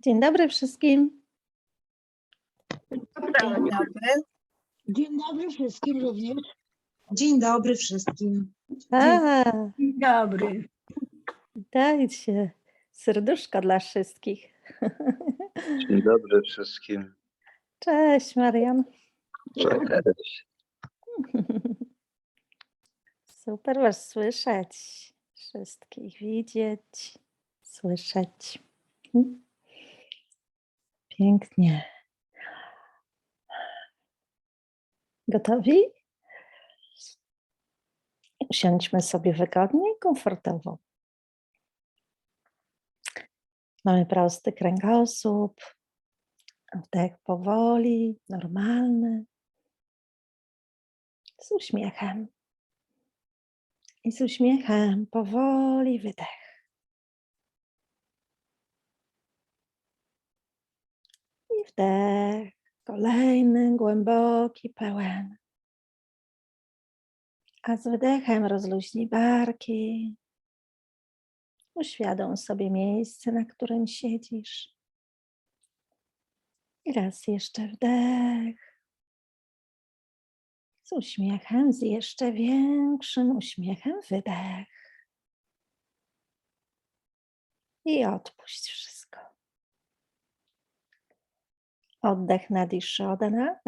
Dzień dobry wszystkim. Dzień dobry. Dzień dobry wszystkim również. Dzień dobry wszystkim. A, Dzień dobry. witajcie. Serduszko dla wszystkich. Dzień dobry wszystkim. Cześć Marian. Cześć. Super Was słyszeć. Wszystkich widzieć, słyszeć. Hmm. Pięknie. Gotowi? Usiądźmy sobie wygodnie i komfortowo. Mamy prosty kręgosłup. Oddech powoli, normalny. Z uśmiechem. I z uśmiechem powoli wydech. I wdech. Kolejny głęboki, pełen. A z wydechem rozluźnij barki. Uświadom sobie miejsce, na którym siedzisz. I raz jeszcze wdech. Z uśmiechem, z jeszcze większym uśmiechem wydech. I odpuść wszystko. Oddech na dishodana,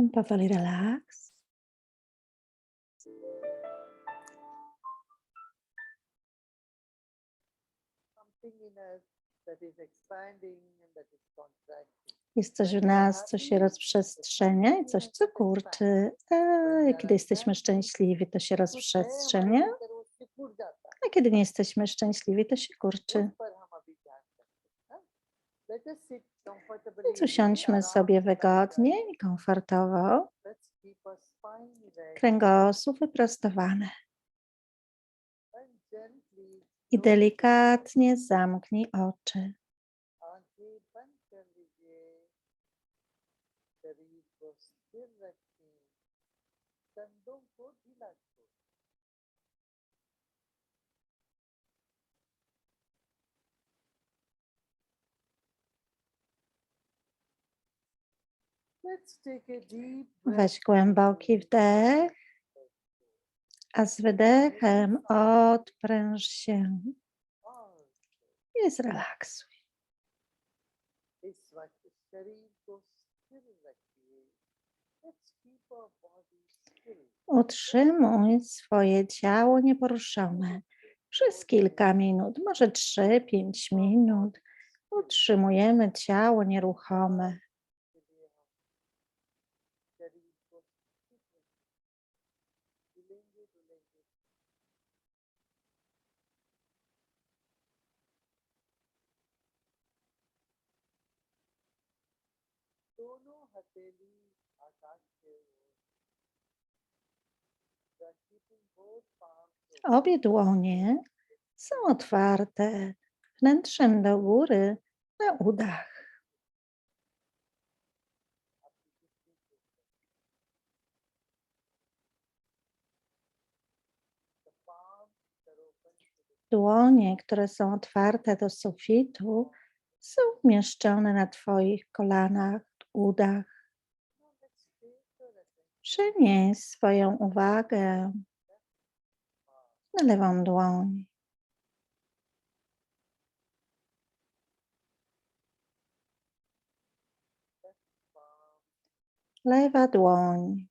Un powoli relaks. Jest coś w nas, co się rozprzestrzenia i coś, co kurczy. A kiedy jesteśmy szczęśliwi, to się rozprzestrzenia, a kiedy nie jesteśmy szczęśliwi, to się kurczy. No Więc usiądźmy sobie wygodnie i komfortowo. Kręgosłup wyprostowany. I delikatnie zamknij oczy. Weź głęboki wdech, a z wydechem odpręż się i zrelaksuj. Utrzymuj swoje ciało nieporuszone przez kilka minut, może 3-5 minut. Utrzymujemy ciało nieruchome. Open. Obie dłonie są otwarte wnętrzem do góry na udach. Up to 50%. The palms are open to the Dłonie, które są otwarte do sufitu, są umieszczone na Twoich kolanach, udach. Przenieś swoją uwagę na lewą dłoń. Lewa dłoń.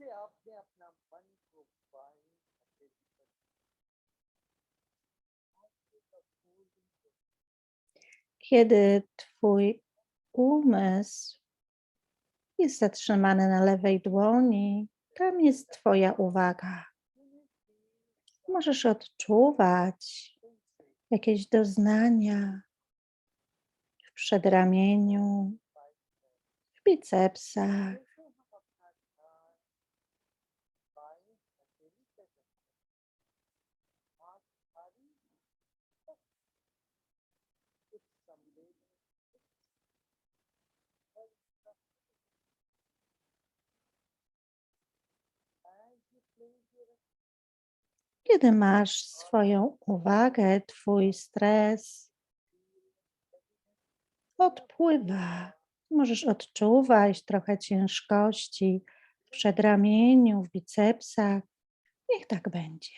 फिर से आपने अपना मन को बाएं हथेली पर Kiedy Twój umysł jest zatrzymany na lewej dłoni, tam jest Twoja uwaga. Możesz odczuwać jakieś doznania w przedramieniu, w bicepsach, kiedy masz swoją uwagę, Twój stres odpływa. Możesz odczuwać trochę ciężkości w przedramieniu, w bicepsach. Niech tak będzie.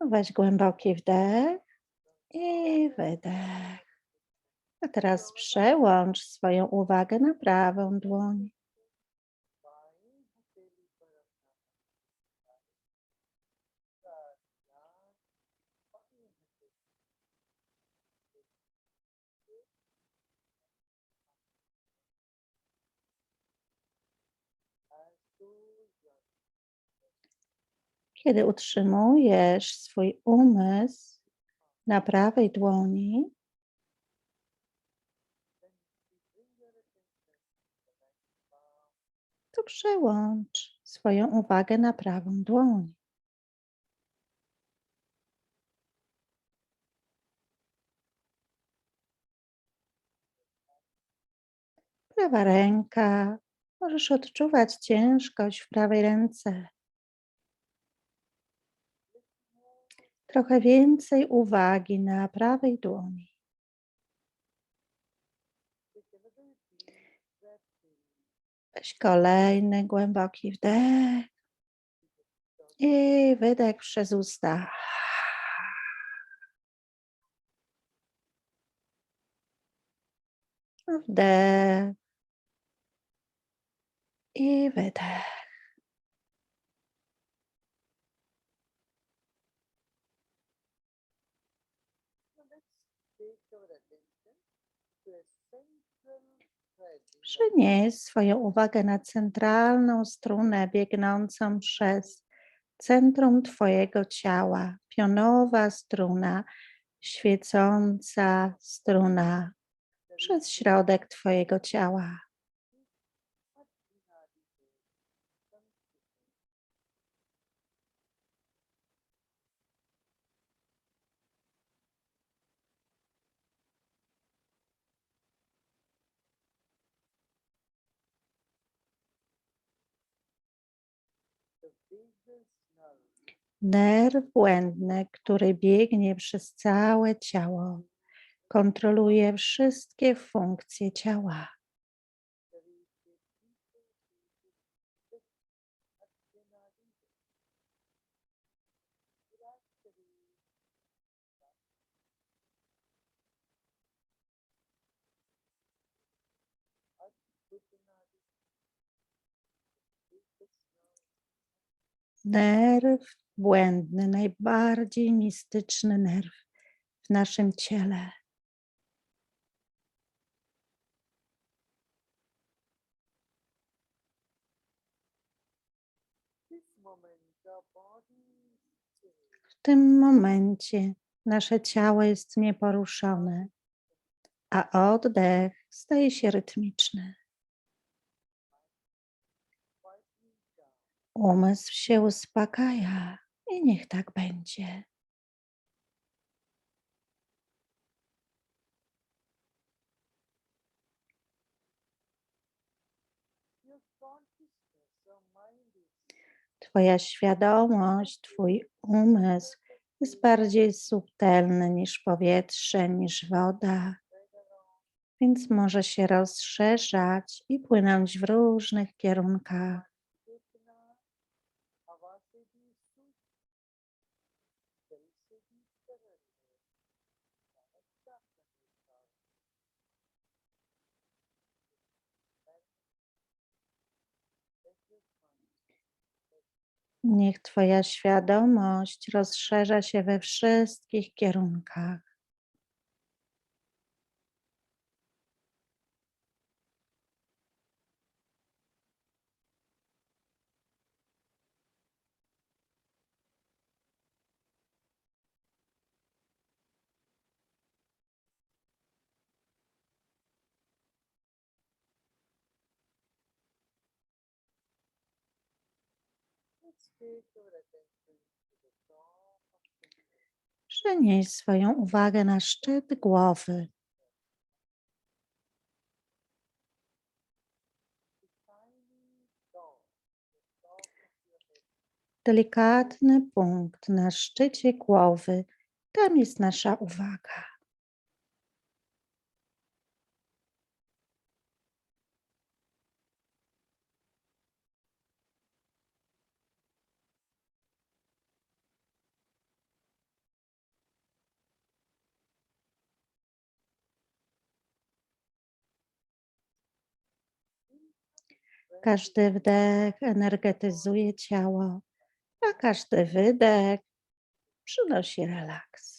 Weź głęboki wdech i wydech. A teraz przełącz swoją uwagę na prawą dłoń. Kiedy utrzymujesz swój umysł na prawej dłoni, to przełącz swoją uwagę na prawą dłoń. Prawa ręka. Możesz odczuwać ciężkość w prawej ręce. Trochę więcej uwagi na prawej dłoni. Weź kolejny głęboki wdech i wydech przez usta. Wdech i wydech. Przenieś swoją uwagę na centralną strunę biegnącą przez centrum Twojego ciała. Pionowa struna, świecąca struna przez środek Twojego ciała. Nerw błędny, który biegnie przez całe ciało, kontroluje wszystkie funkcje ciała. nerw błędny, najbardziej mistyczny nerw w naszym ciele. W tym momencie nasze ciało jest nieporuszone, a oddech staje się rytmiczny. Umysł się uspokaja i niech tak będzie. Twoja świadomość, Twój umysł jest bardziej subtelny niż powietrze, niż woda, więc może się rozszerzać i płynąć w różnych kierunkach. Niech Twoja świadomość rozszerza się we wszystkich kierunkach. Przenieś swoją uwagę na szczyt głowy. Delikatny punkt na szczycie głowy. Tam jest nasza uwaga. Każdy wdech energetyzuje ciało, a każdy wydech przynosi relaks.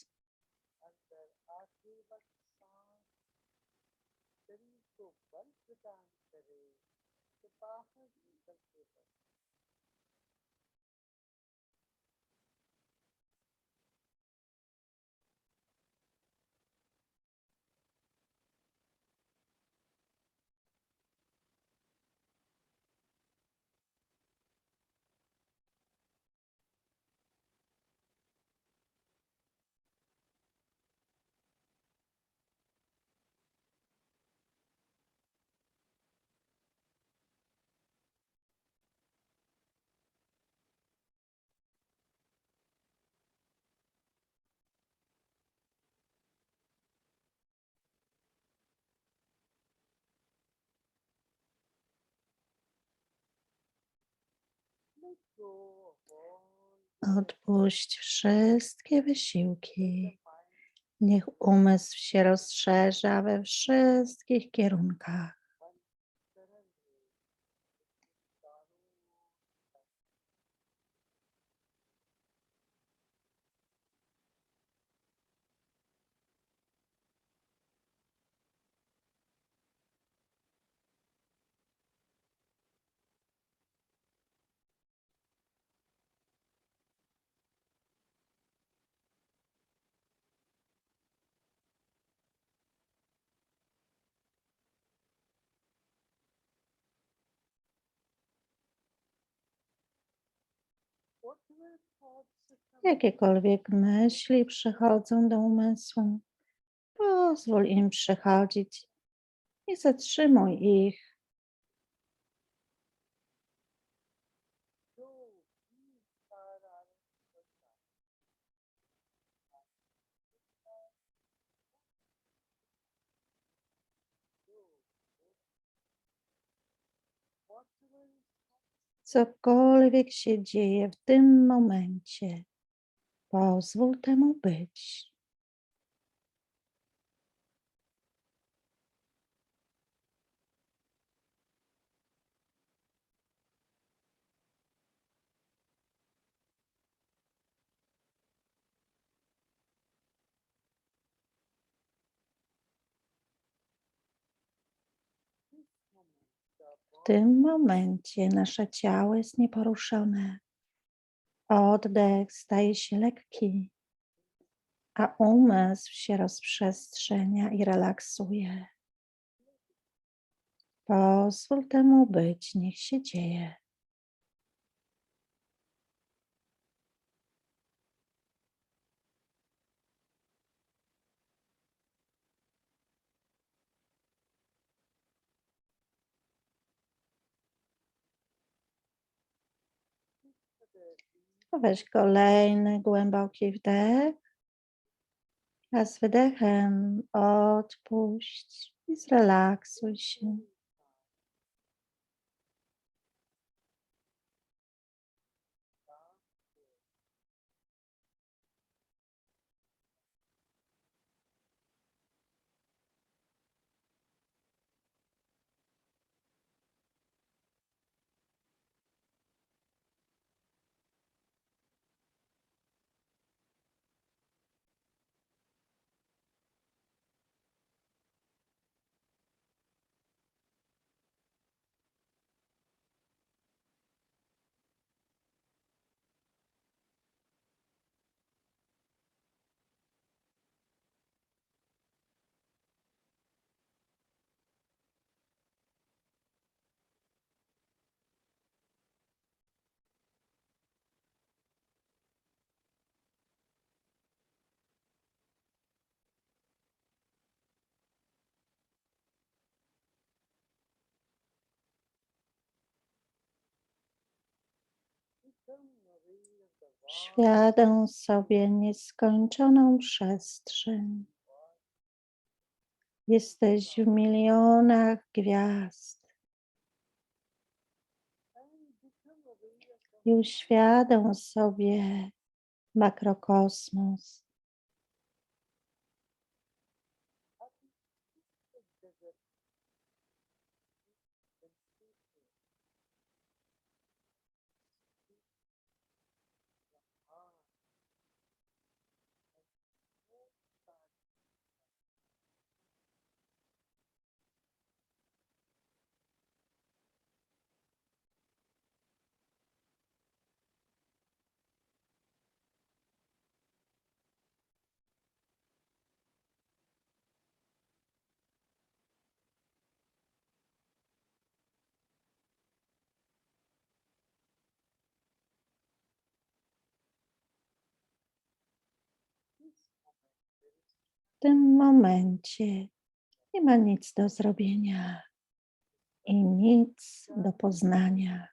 Odpuść wszystkie wysiłki. Niech umysł się rozszerza we wszystkich kierunkach. Jakiekolwiek myśli przychodzą do umysłu, pozwól im przychodzić i zatrzymuj ich. Cokolwiek się dzieje w tym momencie, pozwól temu być. W tym momencie nasze ciało jest nieporuszone, Oddech staje się lekki, a umysł się rozprzestrzenia i relaksuje. Pozwól temu być, niech się dzieje. Weź kolejny głęboki wdech, a z wydechem odpuść i zrelaksuj się. Świadom sobie nieskończoną przestrzeń. Jesteś w milionach gwiazd i uświadom sobie makrokosmos. Tym momencie nie ma nic do zrobienia i nic do poznania.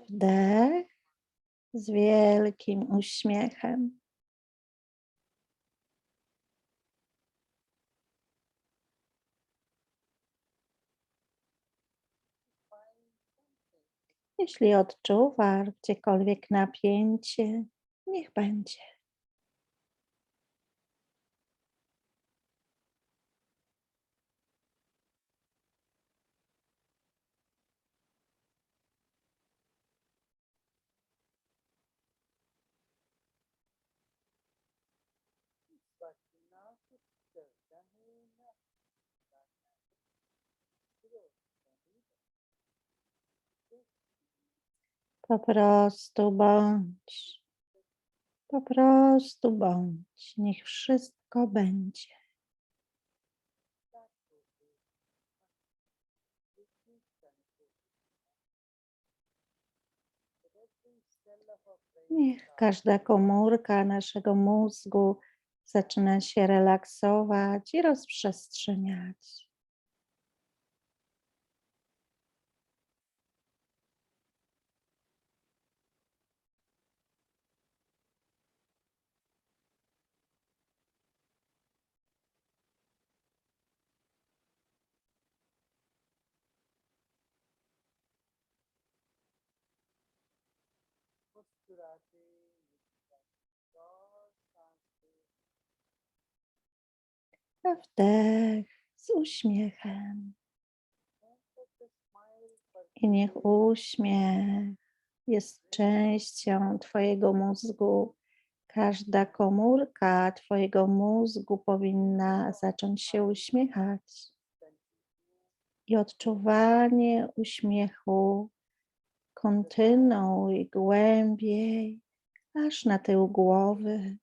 Wdech z wielkim uśmiechem. Jeśli odczuwasz gdziekolwiek napięcie, niech będzie. Po prostu bądź. Po prostu bądź. Niech wszystko będzie. Niech każda komórka naszego mózgu zaczyna się relaksować i rozprzestrzeniać. A wdech z uśmiechem. I niech uśmiech jest częścią Twojego mózgu. Każda komórka Twojego mózgu powinna zacząć się uśmiechać. I odczuwanie uśmiechu kontynuuj głębiej, aż na tył głowy.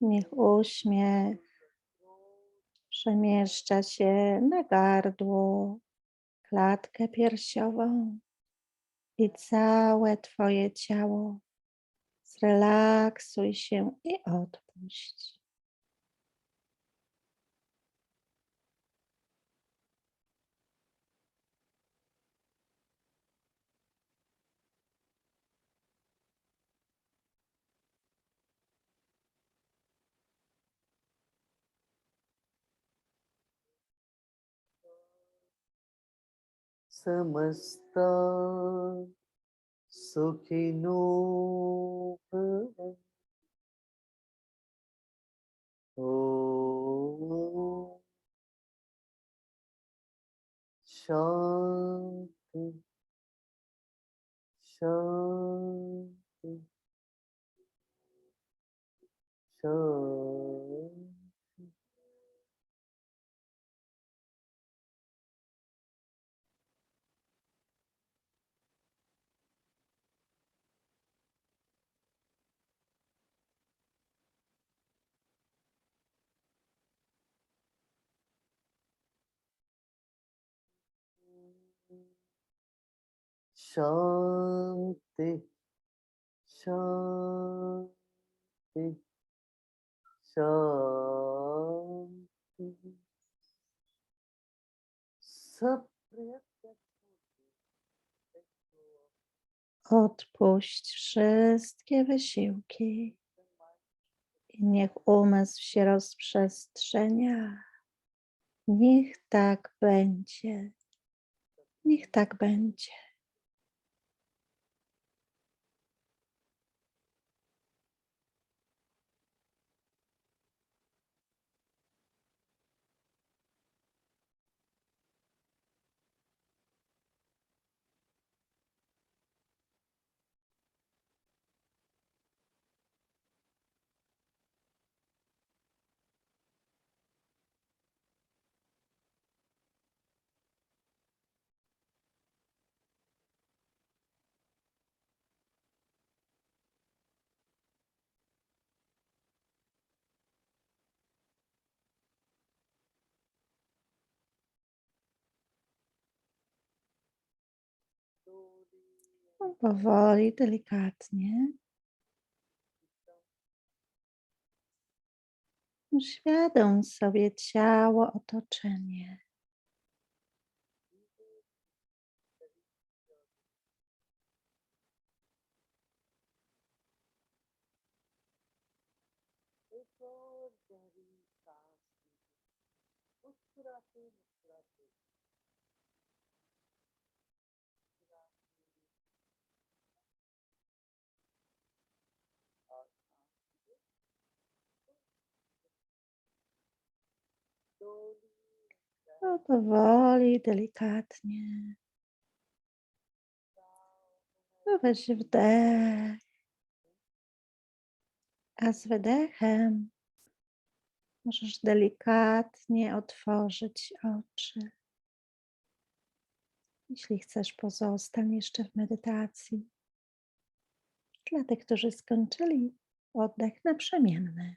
Niech uśmiech przemieszcza się na gardło, klatkę piersiową i całe Twoje ciało. Zrelaksuj się i odpuść. समस्त सुखिनो भवन्तु। ॐ शान्ति शान्ति शान्ति शान्ति शान्ति सब प्रयत्न Odpuść wszystkie wysiłki i niech umysł się rozprzestrzenia. Niech tak będzie. Niech tak będzie. Powoli, delikatnie. Uświadom sobie ciało, otoczenie. No, powoli, delikatnie. Weź wdech. A z wydechem możesz delikatnie otworzyć oczy. Jeśli chcesz, pozostań jeszcze w medytacji. Dla tych, którzy skończyli, oddech naprzemienny.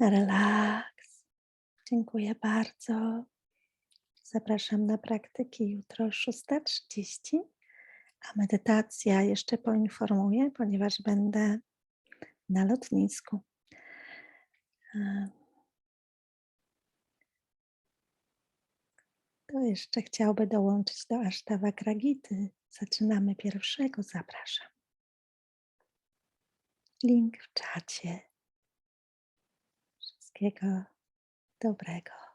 Relaks. Dziękuję bardzo. Zapraszam na praktyki jutro o 6.30, a medytacja jeszcze poinformuję, ponieważ będę na lotnisku. Kto jeszcze chciałby dołączyć do Asztawa Kragity? Zaczynamy pierwszego, zapraszam. Link w czacie. Wszystkiego dobrego.